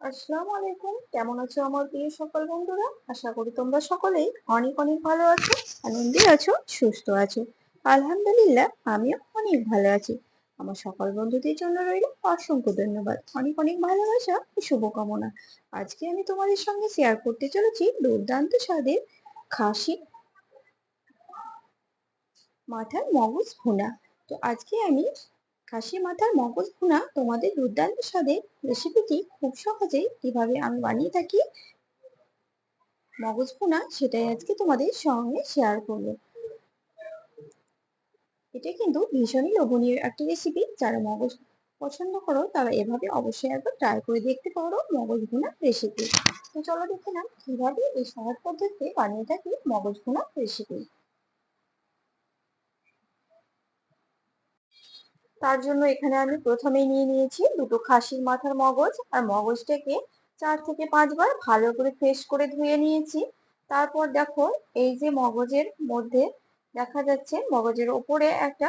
আসসালামু আলাইকুম। কেমন আছো আমার প্রিয় সকল বন্ধুরা? আশা করি তোমরা সকলেই অনেক অনেক ভালো আছো, আনন্দে আছো, সুস্থ আছো। আলহামদুলিল্লাহ, আমিও অনেক ভালো আছি। আমার সকল বন্ধুদের জন্য রইল অসংখ্য ধন্যবাদ। অনেক অনেক ভালোবাসা ও শুভকামনা। আজকে আমি তোমাদের সঙ্গে শেয়ার করতে চলেছি দুর্দান্ত স্বাদের খাসি মাথার মগজ ভুনা। তো আজকে আমি খাসি মাথার মগজ ভুনা তোমাদের দুর্দান্ত স্বাদের রেসিপিটি খুব সহজেই কীভাবে আমি বানিয়ে থাকি। মগজ ভুনা সেটাই আজকে তোমাদের সঙ্গে শেয়ার করব। এটা কিন্তু ভীষণই লোভনীয় একটা রেসিপি যারা মগজ পছন্দ করো, তারা এভাবে অবশ্যই একবার ট্রাই করে দেখতে পারো মগজ ভুনা রেসিপি তো চলো দেখে নাম কীভাবে এই সহজ পদ্ধতিতে বানিয়ে থাকি মগজ ভুনা রেসিপি তার জন্য এখানে আমি প্রথমেই নিয়ে নিয়েছি দুটো খাসির মাথার মগজ আর মগজটাকে চার থেকে পাঁচবার ভালো করে ফ্রেশ করে ধুয়ে নিয়েছি। তারপর দেখো, এই যে মগজের মধ্যে দেখা যাচ্ছে মগজের ওপরে একটা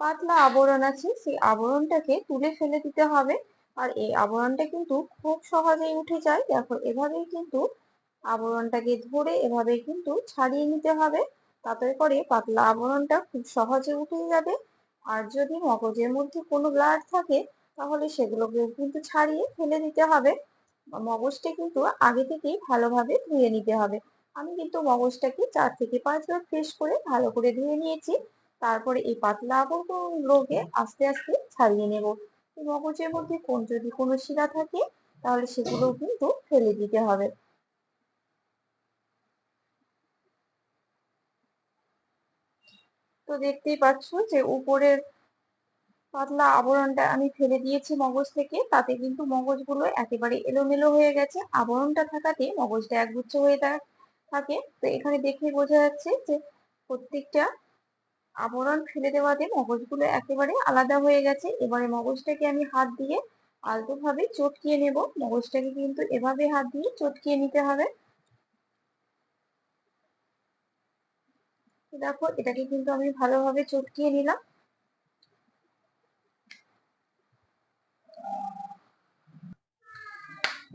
পাতলা আবরণ আছে, সেই আবরণটাকে তুলে ফেলে দিতে হবে। আর এই আবরণটা কিন্তু খুব সহজেই উঠে যায়। দেখো, এভাবেই কিন্তু আবরণটাকে ধরে এভাবে কিন্তু ছাড়িয়ে নিতে হবে। তাতে করে পাতলা আবরণটা খুব সহজে উঠে যাবে। আর যদি মগজের মধ্যে কোনো ব্লাড থাকে, তাহলে সেগুলোকে কিন্তু ছাড়িয়ে ফেলে দিতে হবে। মগজটা কিন্তু আগে থেকেই ভালোভাবে ধুয়ে নিতে হবে। আমি কিন্তু মগজটাকে চার থেকে পাঁচবার ফ্রেশ করে ভালো করে ধুয়ে নিয়েছি। তারপরে এই পাতলা আবরণগুলোকে আস্তে আস্তে ছাড়িয়ে নেব। মগজের মধ্যে কোন যদি কোনো শিরা থাকে, তাহলে সেগুলো কিন্তু ফেলে দিতে হবে। তো দেখতেই পাচ্ছ যে উপরের পাতলা আবরণটা আমি ফেলে দিয়েছি মগজ থেকে। তাতে কিন্তু মগজগুলো একেবারে এলোমেলো হয়ে গেছে। আবরণটা থাকাতে মগজটা একগুচ্ছ হয়ে থাকে। তো এখানে দেখে বোঝা যাচ্ছে যে প্রত্যেকটা আবরণ ফেলে দেওয়াতে মগজগুলো একেবারে আলাদা হয়ে গেছে। এবারে মগজটাকে আমি হাত দিয়ে আলতোভাবে চটকিয়ে নেব। মগজটাকে কিন্তু এভাবে হাত দিয়ে চটকিয়ে নিতে হবে। দেখো এটাকে কিন্তু আমি ভালোভাবে চটকিয়ে নিলাম।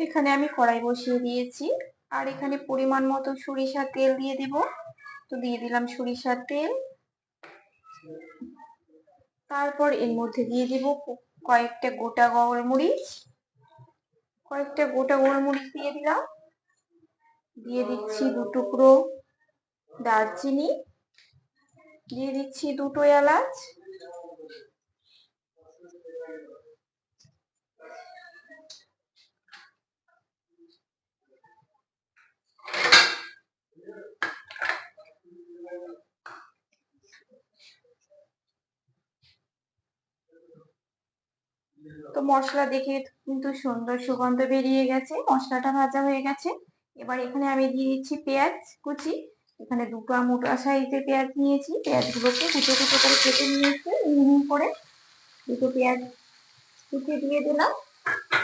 এখানে আমি কড়াই বসিয়ে দিয়েছি। আর এখানে পরিমাণ মতো সরিষার তেল দিয়ে দিব। তো দিয়ে দিলাম সরিষার তেল। তারপর এর মধ্যে দিয়ে দিব কয়েকটা গোটা গোলমরিচ। কয়েকটা গোটা গোলমরিচ দিয়ে দিলাম। দিয়ে দিচ্ছি দু টুকরো দারচিনি। দিয়ে দিচ্ছি দুটো এলাচ। তো মশলা দেখে কিন্তু সুন্দর সুগন্ধ বেরিয়ে গেছে, মশলাটা ভাজা হয়ে গেছে। এবার এখানে আমি দিয়ে দিচ্ছি পেঁয়াজ কুচি। এখানে দুটো মোটা সাইজের পেঁয়াজ নিয়েছি, পেঁয়াজগুলোকে কুচো কুচো করে কেটে নিয়েছি মিহি করে দুটো পেঁয়াজ কুচি দিয়ে দিলাম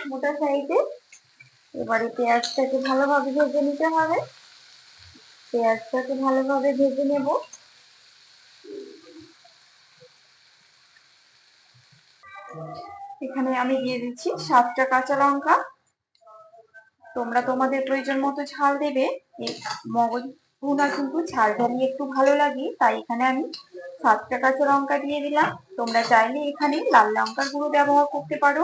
মোটা সাইজের এবারে পেঁয়াজটাকে ভালোভাবে ভেজে নিতে হবে। পেঁয়াজটাকে ভালোভাবে ভেজে নেব। এখানে আমি দিয়ে দিচ্ছি সাতটা কাঁচা লঙ্কা। তোমরা তোমাদের প্রয়োজন মতো ঝাল দেবে মগজ ভুনা কিন্তু ঝালটা নিয়ে একটু ভালো লাগে, তাই এখানে আমি সাতটা কাঁচা লঙ্কা দিয়ে দিলাম। তোমরা চাইলে এখানে লাল লঙ্কার গুঁড়ো ব্যবহার করতে পারো।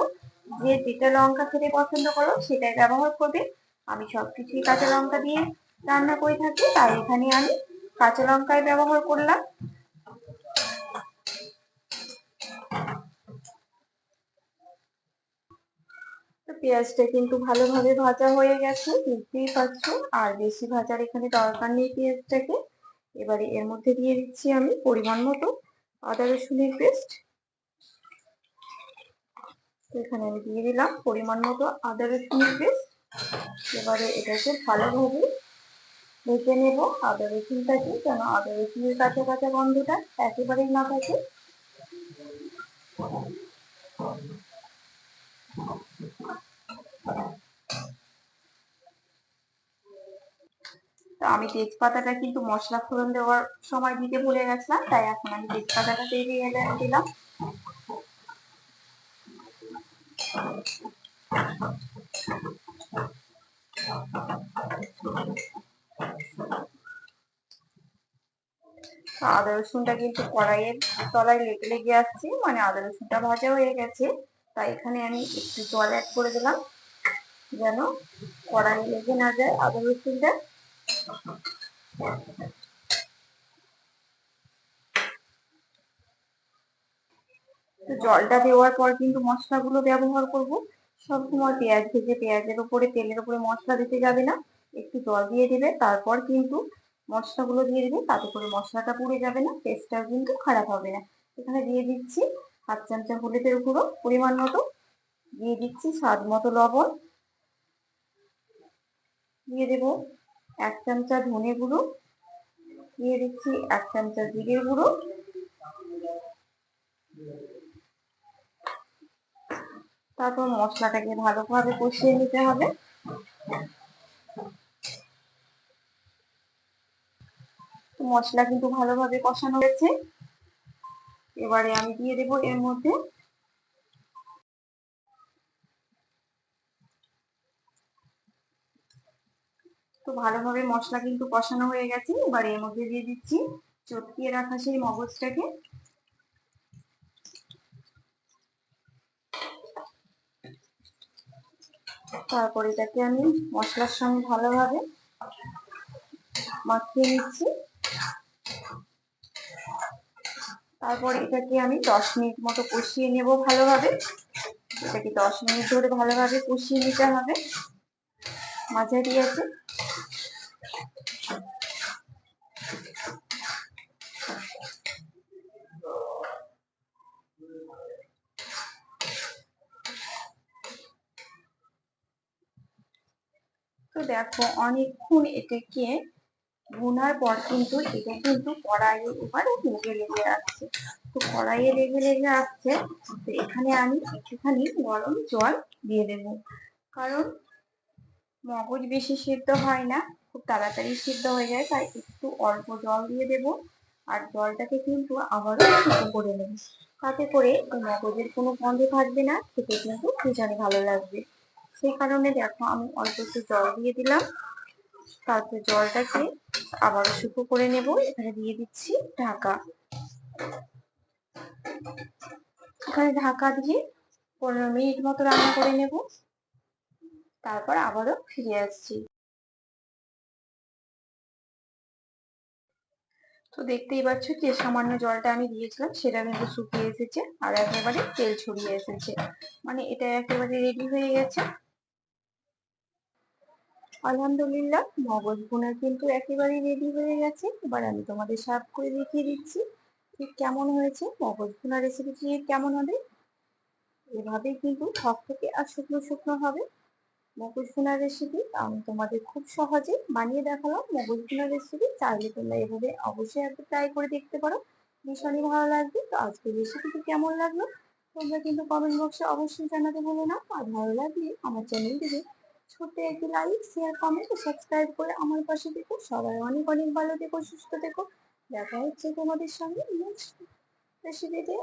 যে যেটা লঙ্কা খেতে পছন্দ করো, সেটাই ব্যবহার করবে। আমি সব কিছুই কাঁচা লঙ্কা দিয়ে রান্না করে থাকি, তাই এখানে আমি কাঁচা লঙ্কাই ব্যবহার করলাম। পেঁয়াজটা কিন্তু ভালোভাবে ভাজা হয়ে গেছে দেখতেই পাচ্ছ আর বেশি ভাজার এখানে দরকার নেই পেঁয়াজটাকে। এবারে এর মধ্যে দিয়ে দিচ্ছি আমি পরিমাণ মতো আদা রসুনের পেস্ট। এখানে আমি দিয়ে দিলাম পরিমাণ মতো আদা রসুনের পেস্ট। এবারে এটাকে ভালোভাবে ভেজে নেব আদা রসুনটাকে, যেন আদা রসুনের কাঁচা কাঁচা গন্ধটা একেবারেই না থাকে। আমি তেজপাতাটা কিন্তু মশলা ফোড়ন দেওয়ার সময় দিতে ভুলে গেছিলাম, তাই এখন আমি তেজপাতাটা দিয়ে দিলাম। আদা রসুনটা কিন্তু কড়াইয়ের তলায় লেগে লেগে আসছে মানে আদা রসুনটা ভাজা হয়ে গেছে, তাই এখানে আমি একটু জল অ্যাড করে দিলাম। যেন কড়াইয়ে লেগে না যায়, আদা রসুনটা জলটা দেওয়ার পর কিন্তু মশলাগুলো ব্যবহার করব। সবসময় পেঁয়াজ ভেজে পেঁয়াজের উপরে, তেলের উপরে মশলা দিতে যাবে না। একটু জল দিয়ে দিবে, তারপর কিন্তু মশলাগুলো দিয়ে দিবে, তাতে করে মশলাটা পুড়ে যাবে না টেস্টটাও কিন্তু খারাপ হবে না। এখানে দিয়ে দিচ্ছি হাফ চামচা হলুদের গুঁড়ো, পরিমাণ মতো। দিয়ে দিচ্ছি স্বাদ মতো লবণ। দিয়ে দেব এক চামচা ধনে গুঁড়ো, দিয়ে দিচ্ছি এক চামচা জিরের গুঁড়ো। তারপর মশলাটাকে ভালোভাবে কষিয়ে নিতে হবে। মশলা কিন্তু ভালোভাবে কষানো হয়েছে। এবারে আমি দিয়ে দেব এর মধ্যে তো ভালোভাবে মশলা কিন্তু কষানো হয়ে গেছে। এবার এর মধ্যে দিয়ে দিচ্ছি চটকিয়ে রাখা সেই মগজটাকে। তারপর এটাকে আমি মশলার সঙ্গে ভালোভাবে মাখিয়ে নিচ্ছি। তারপর এটাকে আমি দশ মিনিট মতো কষিয়ে নেব ভালোভাবে। এটাকে দশ মিনিট ধরে ভালোভাবে কষিয়ে নিতে হবে। মাঝারি আছে তো দেখো, অনেকক্ষণ এটাকে ভুনার পর কিন্তু এটা কিন্তু কড়াইয়ের এবার লেগে লেগে আসছে। তো কড়াইয়ে লেগে লেগে আসছে, তো এখানে আমি একটুখানি গরম জল দিয়ে দেব। কারণ মগজ বেশি সিদ্ধ হয় না, খুব তাড়াতাড়ি সিদ্ধ হয়ে যায়, তাই একটু অল্প জল দিয়ে দেব আর জলটাকে কিন্তু আবারও শুকো করে নেব। তাতে করে মগজের কোনো গন্ধ থাকবে না, খেতে কিন্তু ভীষণই ভালো লাগবে। সেই কারণে দেখো আমি অল্প একটু জল দিয়ে দিলাম, তারপর জলটাকে আবার শুকো করে নেব, এখানে দিয়ে দিচ্ছি ঢাকা। এখানে ঢাকা দিয়ে পনেরো মিনিট মতো রান্না করে নেব। তারপর আবারও ফিরে আসছি। তো দেখতেই পাচ্ছ যে সামান্য জলটা আমি দিয়েছিলাম, সেটা কিন্তু শুকিয়ে এসেছে আর একেবারে তেল ছড়িয়ে এসেছে। মানে এটা একেবারে রেডি হয়ে গেছে। আলহামদুলিল্লাহ, মগজ ভুনা কিন্তু একেবারেই রেডি হয়ে গেছে। এবার আমি তোমাদের সার্ভ করে দেখিয়ে দিচ্ছি ঠিক কেমন হয়েছে, মগজ ভুনা রেসিপিটি কেমন হবে? এভাবেই কিন্তু থেকে আর শুকনো শুকনো হবে। মগজ ভুনা রেসিপি আমি তোমাদের খুব সহজে বানিয়ে দেখালাম মগজ ভুনা রেসিপি চাইলে তোমরা এভাবে অবশ্যই একটু ট্রাই করে দেখতে পারো। ভীষণই ভালো লাগবে। তো আজকের রেসিপিটি কেমন লাগল? তোমরা কিন্তু কমেন্ট বক্সে অবশ্যই জানাতে ভুলো না। আর ভালো লাগলে আমার চ্যানেলটিকে ছোট্ট একটি লাইক শেয়ার কমেন্ট সাবস্ক্রাইব করে আমার পাশে দেখো সবাই অনেক অনেক ভালো থেকো, সুস্থ থেকো। দেখা হচ্ছে তোমাদের সঙ্গে নেক্সট রেসিপিতে